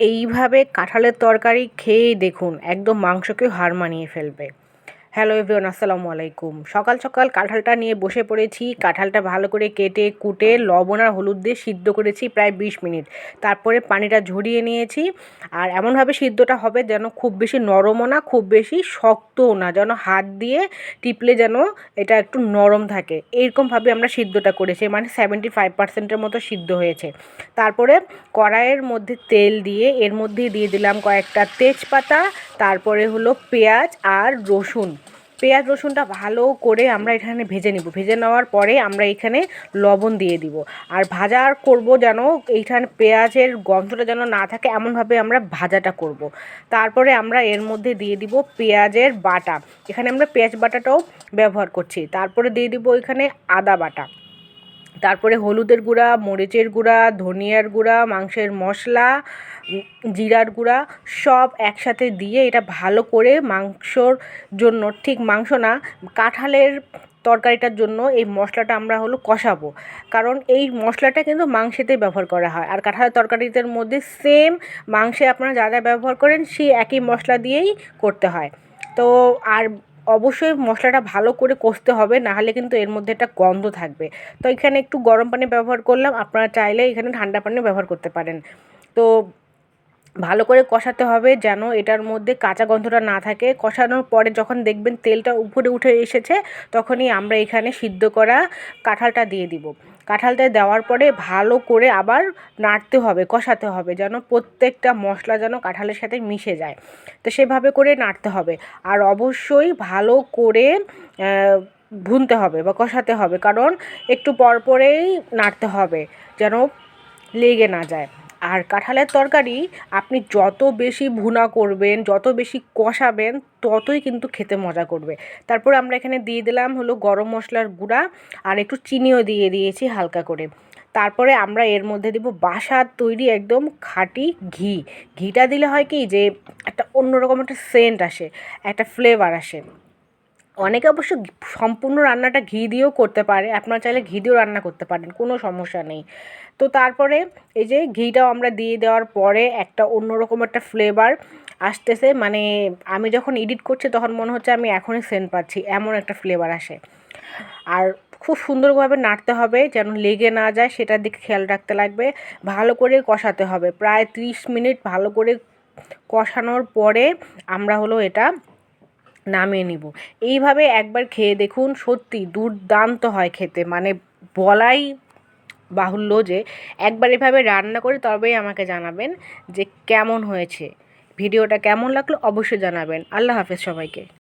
এইভাবে কাঁঠালের তরকারি খেয়েই দেখুন একদম মাংসকে হার মানিয়ে ফেলবে। হ্যালো এভরিওয়ান, আসসালামু আলাইকুম। সকাল সকাল কাঁঠালটা নিয়ে বসে পড়েছি। কাঁঠালটা ভালো করে কেটে, কুটে, লবণ আর হলুদ দিয়ে সিদ্ধ করেছি প্রায় বিশ মিনিট। তারপরে পানিটা ঝরিয়ে নিয়েছি। আর এমনভাবে সিদ্ধটা হবে যেন খুব বেশি নরমও না, খুব বেশি শক্তও না, যেন হাত দিয়ে টিপলে যেন এটা একটু নরম থাকে। এইরকমভাবে আমরা সিদ্ধটা করেছি মানে সেভেন্টি ফাইভ পার্সেন্টের মতো সিদ্ধ হয়েছে। তারপরে কড়াইয়ের মধ্যে তেল দিয়ে, এর মধ্যে দিয়ে দিলাম কয়েকটা তেজপাতা, তারপরে হলো পেঁয়াজ আর রসুন। পেঁয়াজ রসুনটা ভালো করে আমরা এখানে ভেজে নিব। ভেজে নেওয়ার পরে আমরা এখানে লবণ দিয়ে দিব। আর ভাজা করব যেন এইখানে পেঁয়াজের গন্ধটা যেন না থাকে, এমনভাবে আমরা ভাজাটা করব। তারপরে আমরা এর মধ্যে দিয়ে দিব পেঁয়াজের বাটা। এখানে আমরা পেঁয়াজ বাটাটাও ব্যবহার করছি। তারপরে দিয়ে দিব এখানে আদা বাটা। তারপরে হলুদের গুঁড়া, মরিচের গুঁড়া, ধনিয়ার গুঁড়া, মাংসের মশলা জিরার গুঁড়া সব একসাথে দিয়ে এটা ভালো করে মাংসর জন্য, ঠিক মাংস না, কাঁঠালের তরকারিটার জন্য এই মশলাটা আমরা হলো কষাবো। কারণ এই মশলাটা কিন্তু মাংসেতে ব্যবহার করা হয়। আর কাঁঠালের তরকারিদের মধ্যে সেম মাংসে আপনারা যা যা ব্যবহার করেন, সেই একই মশলা দিয়েই করতে হয়। তো আর অবশ্যই মশলাটা ভালো করে কষতে হবে নাহলে কিন্তু এর মধ্যে একটা গন্ধ থাকবে। তো এখানে একটু গরম পানি ব্যবহার করলাম, আপনারা চাইলে এখানে ঠান্ডা পানি ব্যবহার করতে পারেন। তো ভালো করে কষাতে হবে যেন এটার মধ্যে কাঁচা গন্ধটা না থাকে। কষানোর পরে যখন দেখবেন তেলটা উপরে উঠে এসেছে, তখনই আমরা এখানে সিদ্ধ করা কাঁঠালটা দিয়ে দিব। কাঁঠালটা দেওয়ার পরে ভালো করে আবার নাড়তে হবে, কষাতে হবে যেন প্রত্যেকটা মশলা যেন কাঁঠালের সাথে মিশে যায়। তো সেভাবে করে নাড়তে হবে। আর অবশ্যই ভালো করে ভুনতে হবে বা কষাতে হবে কারণ একটু পর পরেই নাড়তে হবে যেন লেগে না যায়। আর কাঁঠালের তরকারি আপনি যত বেশি ভুনা করবেন, যত বেশি কষাবেন, ততই কিন্তু খেতে মজা করবে। তারপর আমরা এখানে দিয়ে দিলাম হলো গরম মশলার গুঁড়া আর একটু চিনিও দিয়ে দিয়েছি হালকা করে। তারপরে আমরা এর মধ্যে দিব বাসার তৈরি একদম খাঁটি ঘি। ঘিটা দিলে হয় কি যে একটা অন্যরকম একটা সেন্ট আসে, একটা ফ্লেভার আসে। অনেকে অবশ্য সম্পূর্ণ রান্নাটা ঘি দিয়েও করতে পারে। আপনারা চাইলে ঘি দিয়েও রান্না করতে পারেন, কোনো সমস্যা নেই। তো তারপরে এই যে ঘিটাও আমরা দিয়ে দেওয়ার পরে একটা অন্যরকম একটা ফ্লেভার আসতেছে। মানে আমি যখন এডিট করছি তখন মনে হচ্ছে আমি এখনই সেন্ট পাচ্ছি, এমন একটা ফ্লেভার আসে। আর খুব সুন্দরভাবে নাড়তে হবে যেন লেগে না যায়, সেটার দিকে খেয়াল রাখতে লাগবে। ভালো করে কষাতে হবে। প্রায় ত্রিশ মিনিট ভালো করে কষানোর পরে আমরা হলো এটা নামিয়ে নিব। এইভাবে একবার খেয়ে দেখুন, সত্যি দুর্দান্ত হয় খেতে। মানে বলাই বাহুল্য যে একবার এভাবে রান্না করে তবেই আমাকে জানাবেন যে কেমন হয়েছে। ভিডিওটা কেমন লাগল অবশ্যই জানাবেন। আল্লাহ হাফেজ সবাইকে।